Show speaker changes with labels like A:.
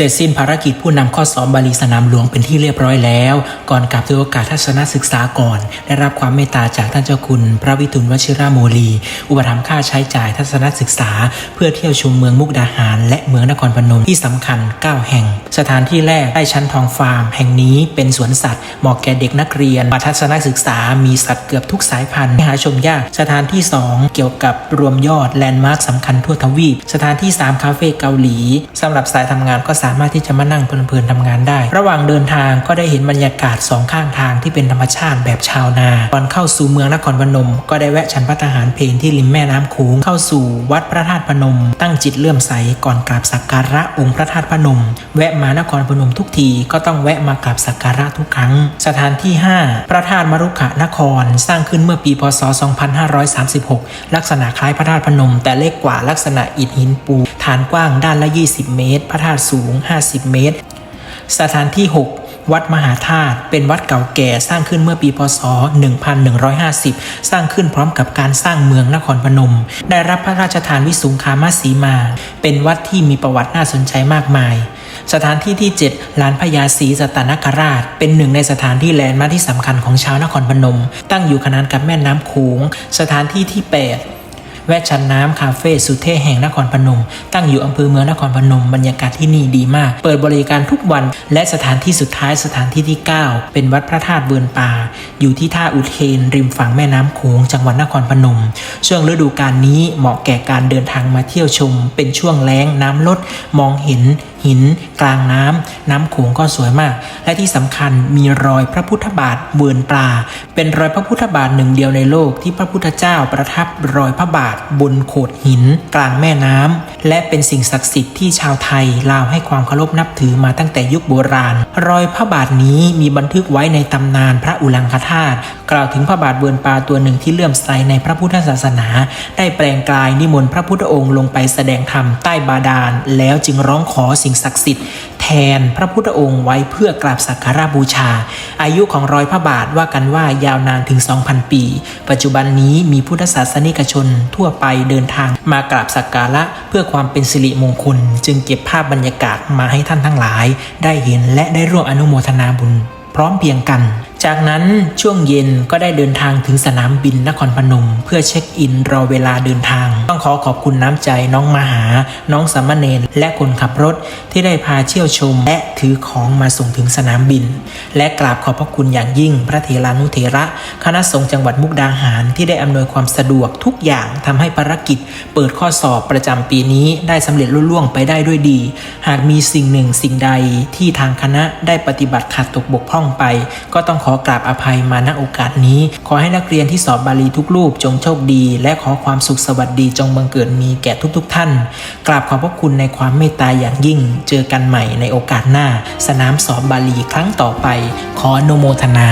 A: ร็จสิ้นภารกิจผู้นำข้อสอบบาลีสนามหลวงเป็นที่เรียบร้อยแล้ว ก่อนกลับถือโอกาสทัศนศึกษาก่อน ได้รับความเมตตาจากท่านเจ้าคุณ พระวิทุนวชิระโมลี อุปถัมภ์ค่าใช้จ่ายทัศนศึกษา เพื่อเที่ยวชมเมืองมุกดาหาร และเมืองนครพนมที่สำคัญ 9 แห่ง สถานที่แรกได้ชั้นทองฟาร์ม แห่งนี้เป็นสวนสัตว์เหมาะแก่เด็กนักเรียนมาทัศนศึกษา มีสัตว์เกือบทุกสายพันธุ์ให้หาชมยากสถานที่ 2 เกี่ยวกับรวมยอดแลนด์มาร์คสำคัญทั่วทวีปสถานที่ 3 คาเฟ่เกาหลีสำหรับสายทำงานก็สาามารถที่จะมานั่งเพลินๆทำงานได้ ระหว่างเดินทางก็ได้เห็นบรรยากาศสองข้างทางที่เป็นธรรมชาติแบบชาวนาก่อนเข้าสู่เมืองนครพนม ก็ได้แวะฉันพัตตาหารเพลที่ริมแม่น้ำโขงเข้าสู่วัดพระธาตุพนม ตั้งจิตเลื่อมใสก่อนกราบสักการะองค์พระธาตุพนม แวะมานครพนมทุกทีก็ต้องแวะมากราบสักการะทุกครั้ง สถานที่ 5 พระธาตุมรุขะนคร สร้างขึ้นเมื่อปีพศ 2536 ลักษณะคล้ายพระธาตุพนม แต่เล็กกว่าลักษณะอิฐหินปู ฐานกว้างด้านละ 20 เมตร พระธาตุสูง50 เมตร สถานที่ 6 วัดมหาธาตุเป็นวัดเก่าแก่สร้างขึ้นเมื่อปีพศ 1150 สร้างขึ้นพร้อมกับการสร้างเมืองนครพนม ได้รับพระราชทานวิสุงคามสีมา เป็นวัดที่มีประวัติน่าสนใจมากมายสถานที่ที่ 7 ลานพญาศรีสตนคราช เป็นหนึ่งในสถานที่แลนด์มาร์คที่สำคัญของชาวนครพนม ตั้งอยู่ขนานกับแม่น้ำโขง สถานที่ที่ 8 แวะชันน้ำคาเฟ่สุเท่แห่งนครพนม ตั้งอยู่อำเภอเมืองนครพนม บรรยากาศที่นี่ดีมาก เปิดบริการทุกวัน และสถานที่สุดท้ายสถานที่ที่ 9 เป็นวัดพระธาตุเบือนป่า อยู่ที่ท่าอุเทน ริมฝั่งแม่น้ำโขงจังหวัดนครพนม ช่วงฤดูกาลนี้เหมาะแก่การเดินทางมาเที่ยวชม เป็นช่วงแล้งน้ำลดมองเห็น หิน กลางน้ำน้ำโขงก็สวยมาก และที่สำคัญมีรอยพระพุทธบาทเบือนปลา เป็นรอยพระพุทธบาทหนึ่งเดียวในโลกที่พระพุทธเจ้าประทับรอยพระบาทบนโขดหิน กลางแม่น้ำและเป็นสิ่งศักดิ์สิทธิ์ที่ชาวไทยลาวให้ความเคารพนับถือมาตั้งแต่ยุคโบราณ รอยพระบาทนี้มีบันทึกไว้ในตำนานพระอุลังคธาตุกล่าวถึงพระบาทเบือนปลาตัวหนึ่งที่เลื่อมใสในพระพุทธศาสนา ได้แปลงกายนิมนต์พระพุทธองค์ลงไปแสดงธรรมใต้บาดาลแล้วจึงร้องขอสิ่งศักดิ์สิทธิ์แทนพระพุทธองค์ไว้เพื่อกราบสักการะบูชา อายุของรอยพระบาทว่ากันว่ายาวนานถึง 2,000 ปี ปัจจุบันนี้มีพุทธศาสนิกชนทั่วไปเดินทางมากราบสักการะเพื่อความเป็นสิริมงคล จึงเก็บภาพบรรยากาศมาให้ท่านทั้งหลาย ได้เห็นและได้ร่วมอนุโมทนาบุญ พร้อมเพียงกัน จากนั้นช่วงเย็นก็ได้เดินทางถึงสนามบินนครพนม เพื่อเช็คอินรอเวลาเดินทาง ต้องขอขอบคุณน้ำใจน้องมหา น้องสามเณรและคนขับรถที่ได้พาเที่ยวชม และถือของมาส่งถึงสนามบิน และกราบขอบพระคุณอย่างยิ่ง พระเถรานุเถระ คณะสงฆ์จังหวัดมุกดาหารที่ได้อำนวยความสะดวกทุกอย่างทำให้ภารกิจ เปิดข้อสอบประจำปีนี้ได้สำเร็จลุล่วงไปได้ด้วยดี หากมีสิ่งหนึ่งสิ่งใดที่ทางคณะได้ปฏิบัติขัดตกบกพร่องไป ก็ต้องขออกราบอภัยมาณโอกาสนี้ ขอให้นักเรียนที่สอบบาลีทุกรูปจงโชคดี และขอความสุขสวัสดีจงบังเกิดมีแก่ทุกๆทท่าน กราบขอบพระคุณในความเมตตาอย่างยิ่ง เจอกันใหม่ในโอกาสหน้า สนามสอบบาลีครั้งต่อไป ขออนุโมทนา